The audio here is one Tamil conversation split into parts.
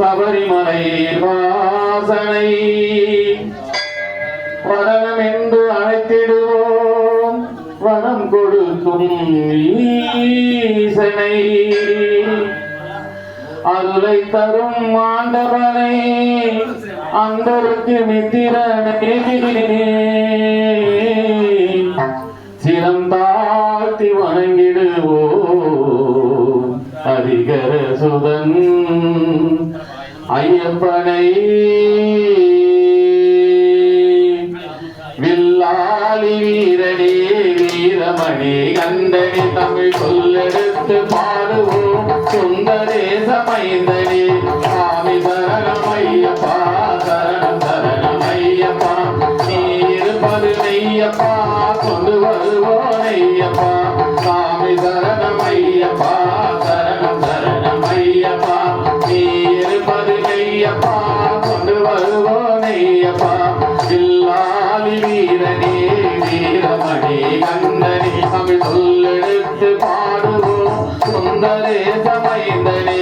சபரிமலை வாசனை. வரணம் என்று அழைத்திடுவோம். வரம் கொடுக்கும் ஈசனை. அருளை தரும் ஆண்டவனை அந்தருக்கு மித்திரனே ஐயப்பனை வில்லாலி வீரனே வீரமணி கண்டனி தமிழ் சொல்லெடுத்து பாடுவோம். சுந்தரேச மைந்தனே சாமி சரணம் ஐயப்பா சரணம் சரணம் ஐயப்பா. நீ இருப்பது நெய்யப்பா கொண்டு வருவோம் Ayyappa. సందేశమైందని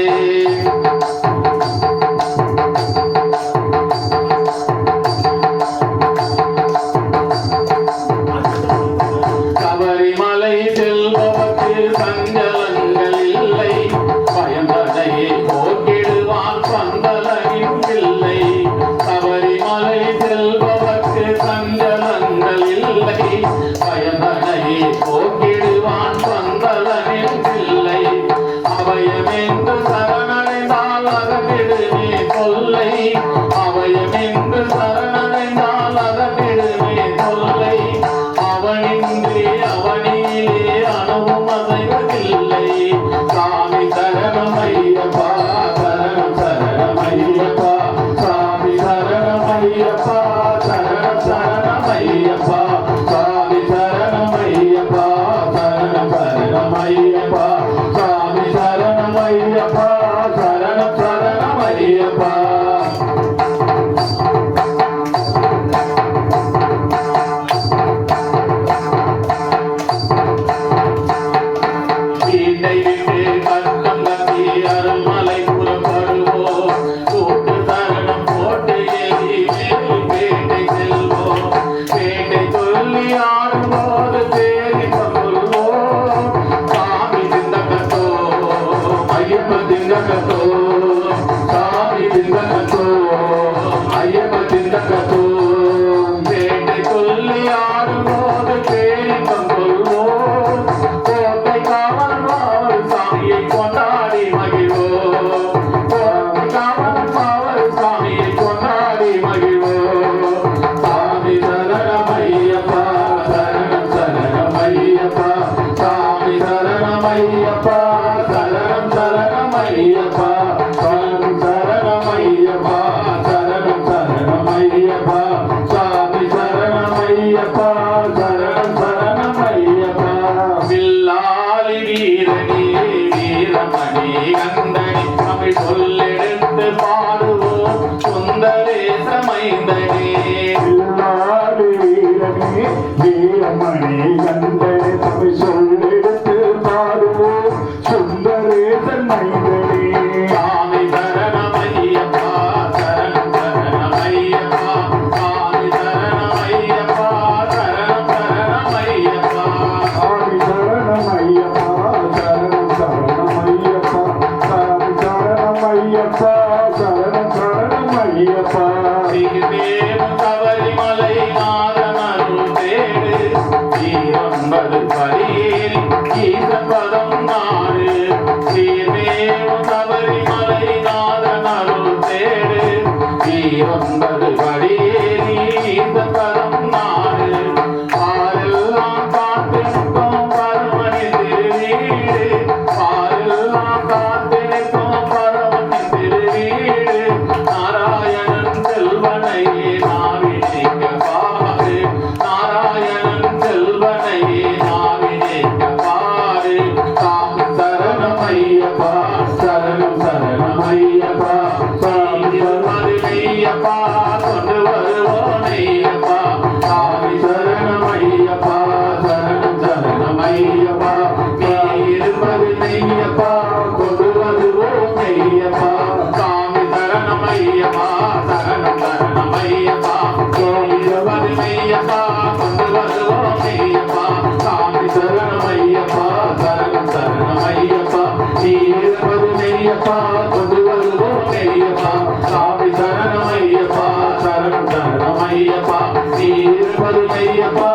Bye. Yeah. Yes, sir. Ayyappa கொண்டு வருவோம் ஐயப்பா சாமி சரணம் ஐயப்பா சரணம் சரணம் ஐயப்பா. நீ இருப்பது ஐயப்பா